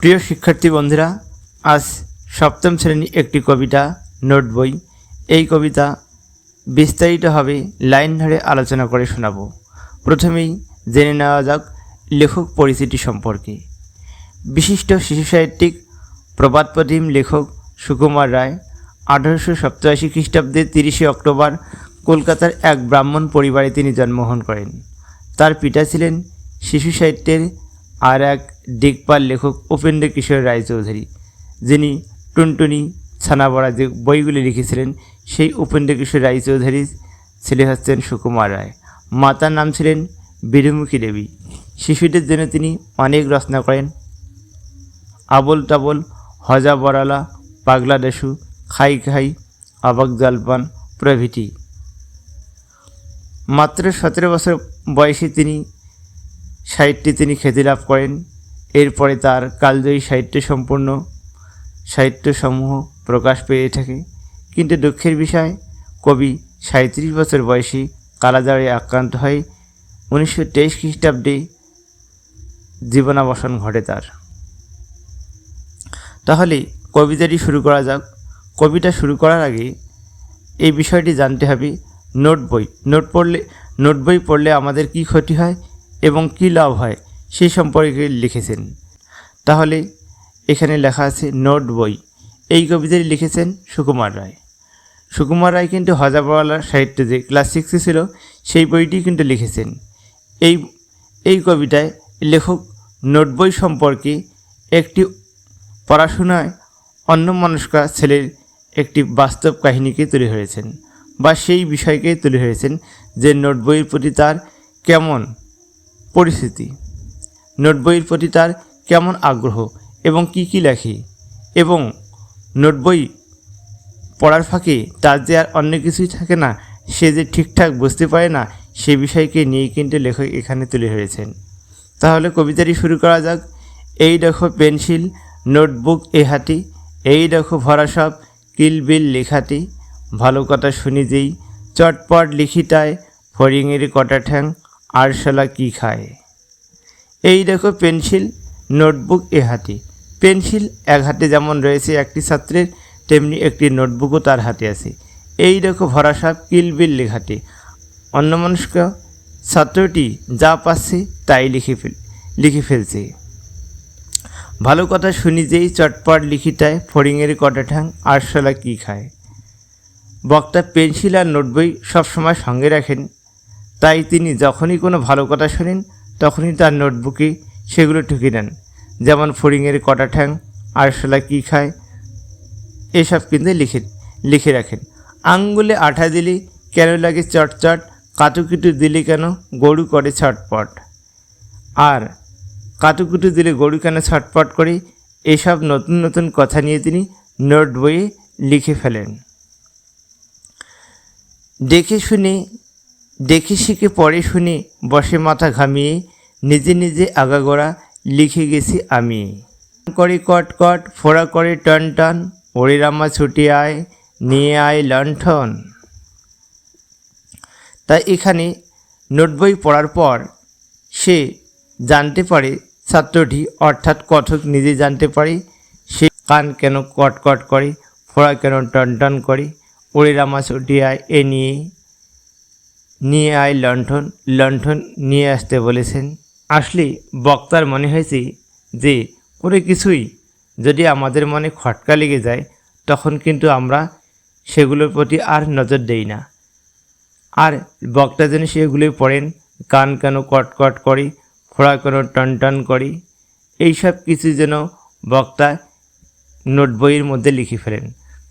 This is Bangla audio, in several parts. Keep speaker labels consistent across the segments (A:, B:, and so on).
A: প্রিয় শিক্ষার্থী বন্ধুরা, আজ সপ্তম শ্রেণি একটি কবিতা, নোট বই। এই কবিতা বিস্তারিতভাবে লাইন ধরে আলোচনা করে শোনাব। প্রথমেই জেনে নেওয়া যাক লেখক পরিচিতি সম্পর্কে। বিশিষ্ট শিশু সাহিত্যিক প্রবাদপ্রতিম লেখক সুকুমার রায় আঠারোশো সপ্তাশি খ্রিস্টাব্দে তিরিশে অক্টোবর কলকাতার এক ব্রাহ্মণ পরিবারে তিনি জন্মগ্রহণ করেন। তার পিতা ছিলেন শিশু সাহিত্যের আর এক দিকপাল লেখক উপেন্দ্র কিশোর রায়চৌধুরী, যিনি টুনটুনি ছানাবড়া যে বইগুলি লিখেছিলেন, সেই উপেন্দ্র কিশোর রায়চৌধুরীর ছেলে হচ্ছেন সুকুমার রায়। মাতার নাম ছিলেন বীরমুখী দেবী। শিশুদের জন্য তিনি অনেক রচনা করেন। আবল তাবল হজা বড়ালা, পাগলা দেশু, খাই খাই, অবাক জলপান প্রভৃতি। মাত্র সতেরো বছর বয়সে তিনি সাহিত্যে তিনি খ্যাতি লাভ করেন। এরপরে তার কালজয়ী সাহিত্য সম্পূর্ণ সাহিত্যসমূহ প্রকাশ পেয়ে থাকে। কিন্তু দুঃখের বিষয়, কবি সাঁত্রিশ বছর বয়সী কালাজারে আক্রান্ত হয়ে উনিশশো তেইশ খ্রিস্টাব্দে জীবনাবসান ঘটে তার। তাহলে কবিতাটি শুরু করা যাক। কবিতা শুরু করার আগে এই বিষয়টি জানতে হবে, নোট বই, নোট পড়লে, নোট বই পড়লে আমাদের কি ক্ষতি হয়? এবং কি লাভ হয় সেই সম্পর্কে লিখেছেন। তাহলে এখানে লেখা আছে নোট বই। এই কবিতাটি লিখেছেন সুকুমার রায়। সুকুমার রায় কিন্তু হজাবওয়ালার সাহিত্য যে ক্লাস সিক্সে ছিল, সেই বইটি কিন্তু লিখেছেন। এই এই কবিতায় লেখক নোট বই সম্পর্কে একটি পড়াশোনায় অন্য মনস্কা ছেলের একটি বাস্তব কাহিনীকে তুলে ধরেছেন বা সেই বিষয়কে তুলে ধরেছেন যে নোট বইয়ের প্রতি তার কেমন পরিস্থিতি। নোট বইয়ের প্রতি তার কেমন আগ্রহ এবং কি কি লেখে এবং নোট বই পড়ার ফাঁকে তার যে আর অন্য কিছুই থাকে না, সে যে ঠিকঠাক বুঝতে পারে না, সে বিষয়কে নিয়ে কিন্তু লেখক এখানে তুলে ধরেছেন। তাহলে কবিতাটি শুরু করা যাক। এই দেখো পেন্সিল নোটবুক এ হাতি, এই দেখো ভরা সব কিলবিল লেখাটি, ভালো কথা শুনি যেই, চটপট লিখিটায় ফড়িংয়ের কটা ঠ্যাং আরশোলা কি খায়? এই দেখো পেন্সিল, নোটবুক এ হাতে। পেন্সিল এক হাতে যেমন রয়েছে একটি ছাত্রের, তেমনি একটি নোটবুকও তার হাতে আছে। এই দেখো ভরা সাপ কিলবিল লেখাটি অন্যমনস্ক ছাত্রটি যা পাচ্ছে তাই লিখে ফেল, লিখে ফেলছে। ভালো কথা শুনি যেই চটপট লিখিটায় ফড়িংয়ের কটা ঠ্যাং আরশোলা কি খায়? বক্তা পেন্সিল আর নোটবই সবসময় সঙ্গে রাখেন তাই তিনি যখনই কোনো ভালো কথা শোনেন, তখনই তার নোটবুকে সেগুলো ঠুকে নেন। যেমন ফড়িংয়ের কটা ঠ্যাং, আরশোলা কী খায়, এসব কিন্তু লিখে লিখে রাখেন। আঙ্গুলে আঠা দিলে কেন লাগে চটচট কাতুকুটু দিলে কেন গরু করে ছটপট। আর কাতুকুটু দিলে গরু কেন ছটপট করে, এসব নতুন নতুন কথা নিয়ে তিনি নোট বইয়ে লিখে ফেলেন। দেখে শুনে দেখে শিখে পড়ে শুনে বসে মাথা ঘামিয়ে নিজে নিজে আগাগোড়া লিখে গেছি আমি। করে কট কট, ফোড়া করে টন টন ওরে ছুটি আয়, নিয়ে আয় লণ্ঠন। তাই এখানে নোট বই পড়ার পর সে জানতে পারে ছাত্রটি অর্থাৎ কথক নিজে জানতে পারে, সে কান কেন কট কট করে, ফোড়া কেন টন টন করে ওরে রামা ছুটি আয়, এ নিয়ে নিয়ে আয় লণ্ঠন লণ্ঠন নিয়ে আসতে বলেছেন। আসলে বক্তার মনে হয়েছে যে, কোনো কিছুই যদি আমাদের মনে খটকা লেগে যায়, তখন কিন্তু আমরা সেগুলোর প্রতি আর নজর দেই না। আর বক্তা যেন সেগুলো পড়েন, কান কেন কটকট করে ফোড়া কেন টন টন করে, এইসব কিছু যেন বক্তা নোট বইয়ের মধ্যে লিখে ফেলেন।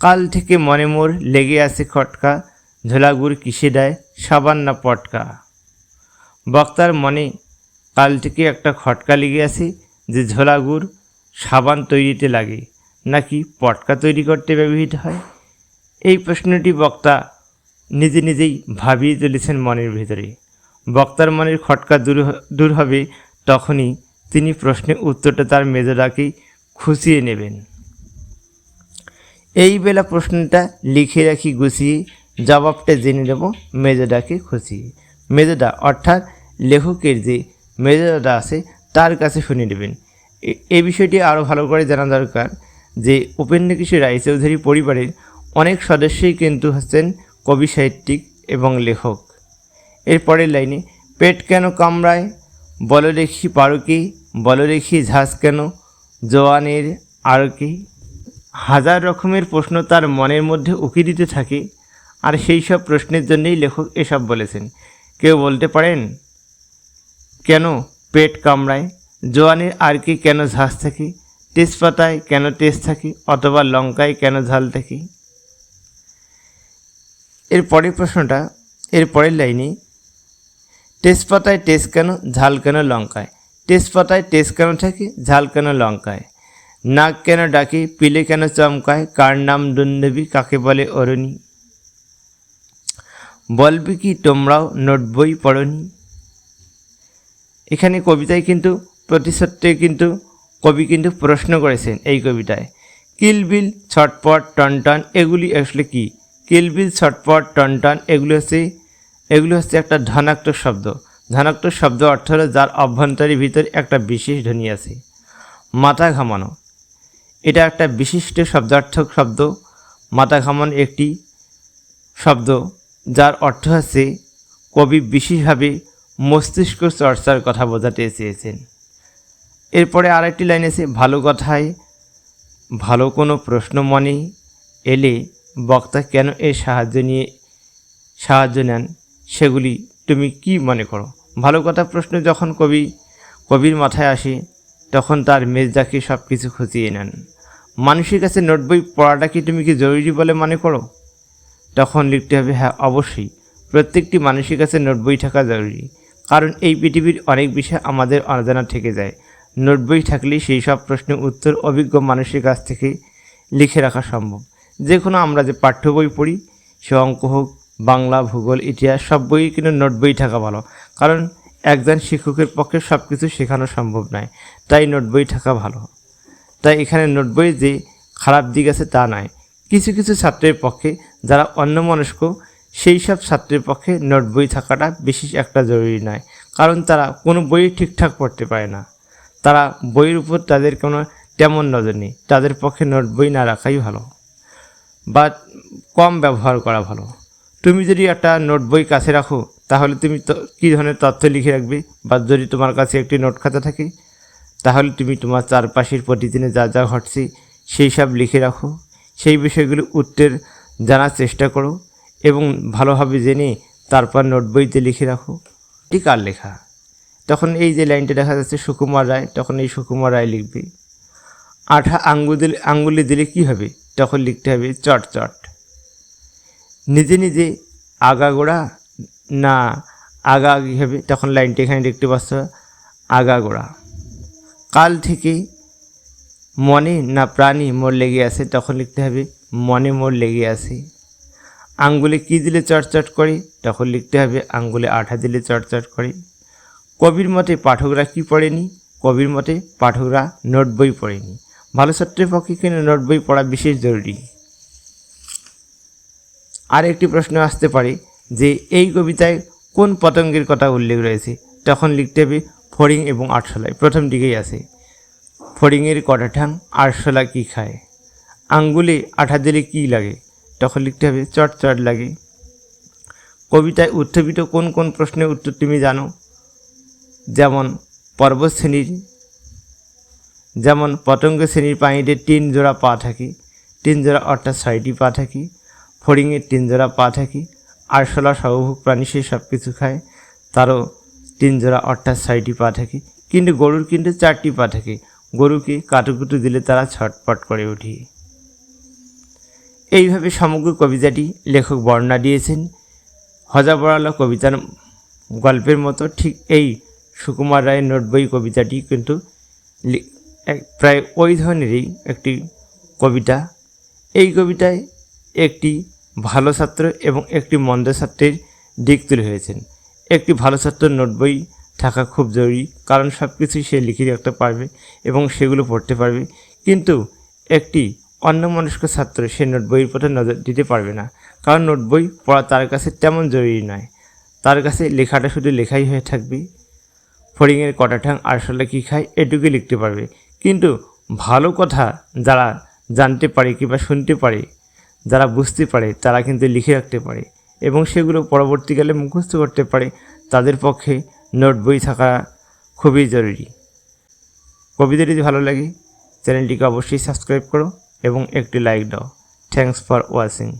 A: কাল থেকে মনে মোর লেগে আছে খটকা ঝোলাগুড় কিসে দেয়? সাবান না পটকা? বক্তার মনে কাল থেকে একটা খটকা লেগে আছে যে ঝোলাগুড় সাবান তৈরিতে লাগে। নাকি পটকা তৈরি করতে ব্যবহৃত হয়? এই প্রশ্নটি বক্তা নিজে নিজেই ভাবিয়ে চলেছেন মনের ভিতরে। বক্তার মনের খটকা দূর দূর হবে তখনই তিনি প্রশ্নের উত্তরটা তার মেজরাকেই খুশিয়ে নেবেন। এই বেলা প্রশ্নটা লিখে রাখি গুছিয়ে জবাবটা জেনে নেব মেজদাকে খুশিয়ে মেজদা অর্থাৎ লেখকের যে মেজদাদা আছে, তার কাছে শুনে নেবেন। এই বিষয়টি আরও ভালো করে জানা দরকার যে উপেন্দ্র কিশোর রায়চৌধুরী পরিবারের অনেক সদস্যই কিন্তু হচ্ছেন কবি সাহিত্যিক এবং লেখক। এর পরের লাইনে, পেট কেন কামড়ায়? বল দেখি পারো কি বল দেখি ঝাঁস কেন? জোয়ানের আর কি হাজার রকমের প্রশ্ন তার মনের মধ্যে উকি দিতে থাকে। আর সেই সব প্রশ্নের জন্যই লেখক এসব বলেছেন। কেউ বলতে পারেন, কেন পেট কামড়ায়? জোয়ানের আর কি কেন ঝাঁস থাকে? তেজপাতায় কেন তেজ থাকে? অথবা লঙ্কায় কেন ঝাল থাকে? এর পরের প্রশ্নটা, এর পরের লাইনে, তেজপাতায় তেজ কেন, ঝাল কেন লঙ্কায়? তেজপাতায় তেজ কেন থাকে, ঝাল কেন লঙ্কায়? নাক কেন ডাকে, পিলে কেন চমকায়? কার নাম দুন্দবী, কাকে বলে অরণি? বলবে কি, তোমরাও নোট বই পড়নি? এখানে কবিতায় কিন্তু প্রতিশত্বে কিন্তু, কবি কিন্তু প্রশ্ন করেছেন এই কবিতায় কিলবিল ছটপট টনটন এগুলি আসলে কি? কিলবিল ছটপট টনটন এগুলি হচ্ছে এগুলি হচ্ছে একটা ধনাত্মক শব্দ। ধনাত্মক শব্দ অর্থ হলো যার অভ্যন্তরের ভিতরে একটা বিশেষ ধ্বনি আছে। মাথা ঘামানো। এটা একটা বিশিষ্ট শব্দার্থক শব্দ। মাথা ঘামানো একটি শব্দ। যার অর্থ হচ্ছে কবি বিশেষভাবে মস্তিষ্ক চর্চার কথা বোঝাতে চেয়েছেন। এরপরে আরেকটি লাইন আছে, ভালো কথায় ভালো কোনো প্রশ্ন মনে এলে বক্তা কেন এর সাহায্য নিয়ে, সাহায্য নেন? সেগুলি তুমি কি মনে করো? ভালো কথা প্রশ্ন যখন কবি, কবির মাথায় আসে, তখন তার মেজদাকে সব কিছু খুঁজিয়ে নেন। মানুষের কাছে নোট বই পড়াটা কি তুমি কি জরুরি বলে মনে করো? তখন লিখতে হবে হ্যাঁ অবশ্যই। প্রত্যেকটি মানুষের কাছে নোট বই থাকা জরুরি। কারণ এই পৃথিবীর অনেক বিষয় আমাদের অজানা থেকে যায়। নোট বই থাকলে সেই সব প্রশ্নের উত্তর অভিজ্ঞ মানুষের কাছ থেকে লিখে রাখা সম্ভব। যে কোনো আমরা যে পাঠ্য বই পড়ি, সে অঙ্ক হোক, বাংলা, ভূগোল, ইতিহাস, সব বই কিন্তু নোট বই থাকা ভালো। কারণ একজন শিক্ষকের পক্ষে সব কিছু শেখানো সম্ভব নয়। তাই নোট বই থাকা ভালো। তাই এখানে নোট বইয়ের যে খারাপ দিক আছে তা নয়। কিছু কিছু ছাত্রের পক্ষে যারা অন্যমনস্ক, সেই সব ছাত্রের পক্ষে নোট বই থাকাটা বিশেষ একটা জরুরি নয়, কারণ তারা কোনো বই ঠিকঠাক পড়তে পারে না। তারা বইয়ের উপর তাদের কোনো তেমন নজর নেই, তাদের পক্ষে নোট বই না রাখাই ভালো, বা কম ব্যবহার করা ভালো। তুমি যদি একটা নোট বই কাছে রাখো, তাহলে তুমি কী ধরনের তথ্য লিখে রাখবে? বা যদি তোমার কাছে একটি নোট খাতা থাকে, তাহলে তুমি তোমার চারপাশের প্রতিদিনে যা যা ঘটছে, সেই সব লিখে রাখো। সেই বিষয়গুলো উত্তর জানার চেষ্টা করো এবং ভালোভাবে জেনে তারপর নোট বইতে লিখে রাখো। এটি কার লেখা? তখন এই যে লাইনটা দেখা যাচ্ছে, সুকুমার রায়, তখন এই সুকুমার রায় লিখবে। আঠা আঙ্গুল দিলে আঙ্গুলি দিলে কী হবে? তখন লিখতে হবে, চট চট। নিজে নিজে আগাগোড়া না আগা আগি হবে? তখন লাইনটি এখানে দেখতে পাচ্ছ, আগাগোড়া। কাল থেকে মনে না প্রাণী মোর লেগে আছে, তখন লিখতে হবে, মনে মোর লেগে আছে। আঙ্গুলে কি দিলে চটচট করে? তখন লিখতে হবে, আঙ্গুলে আঠা দিলে চটচট করে। কবির মতে পাঠকরা কি পড়েনি? কবির মতে পাঠকরা নোট বই পড়েনি। ভালো ছাত্রের পক্ষে কিন্তু নোট বই পড়া বিশেষ জরুরি? আর একটি প্রশ্ন আসতে পারে যে, এই কবিতায় কোন পতঙ্গের কথা উল্লেখ রয়েছে? তখন লিখতে হবে, ফড়িং এবং আটশোলায় প্রথম দিকেই আছে। ফড়িংয়ের কটা আরশোলা কী খায়? আঙ্গুলে আঠা দিলে কী লাগে? তখন লিখতে হবে চট চট লাগে। কবিতায় উত্থাপিত কোন কোন প্রশ্নের উত্তর তুমি জানো? যেমন পর্বত শ্রেণির যেমন পতঙ্গ শ্রেণির প্রাণীদের তিন জোড়া পা থাকে। তিন জোড়া অর্থাৎ ছয়টি পা থাকে। ফড়িংয়ের তিন জোড়া পা থাকে। আরশোলা সর্বভোগ প্রাণী সে সব কিছু খায়। তারও তিন জোড়া অর্থাৎ ছয়টি পা থাকে। কিন্তু গরুর কিন্তু চারটি পা থাকে। গরুকে কাটুকুটু দিলে তারা ছটপট করে ওঠে। এইভাবে সমগ্র কবিতাটি লেখক বর্ণনা দিয়েছেন। হজাবরালা কবিতার গল্পের মতো ঠিক এই সুকুমার রায়ের নোট বই কবিতাটি কিন্তু প্রায় ওই ধরনেরই একটি কবিতা। এই কবিতায় একটি ভালো ছাত্র এবং একটি মন্দ ছাত্রের দিক তুলে হয়েছেন একটি ভালো ছাত্র নোট বই থাকা খুব জরুরি, কারণ সব কিছুই সে লিখে রাখতে পারবে এবং সেগুলো পড়তে পারবে। কিন্তু একটি অন্য অন্যমনস্ক ছাত্র সে নোট বইয়ের প্রতি নজর দিতে পারবে না, কারণ নোট বই পড়া তার কাছে তেমন জরুরি নয়। তার কাছে লেখাটা শুধু লেখাই হয়ে থাকবে। ফড়িংয়ের কটা ঠাং আরশোলা কী খায় এটুকুই লিখতে পারবে। কিন্তু ভালো কথা যারা জানতে পারে কিংবা শুনতে পারে, যারা বুঝতে পারে, তারা কিন্তু লিখে রাখতে পারে এবং সেগুলো পরবর্তীকালে মুখস্থ করতে পারে। তাদের পক্ষে নোট বই থাকা খুবই জরুরি। কবিতা যদি ভালো লাগে, চ্যানেলটিকে অবশ্যই সাবস্ক্রাইব করো এবং একটি লাইক দাও। Thanks for watching.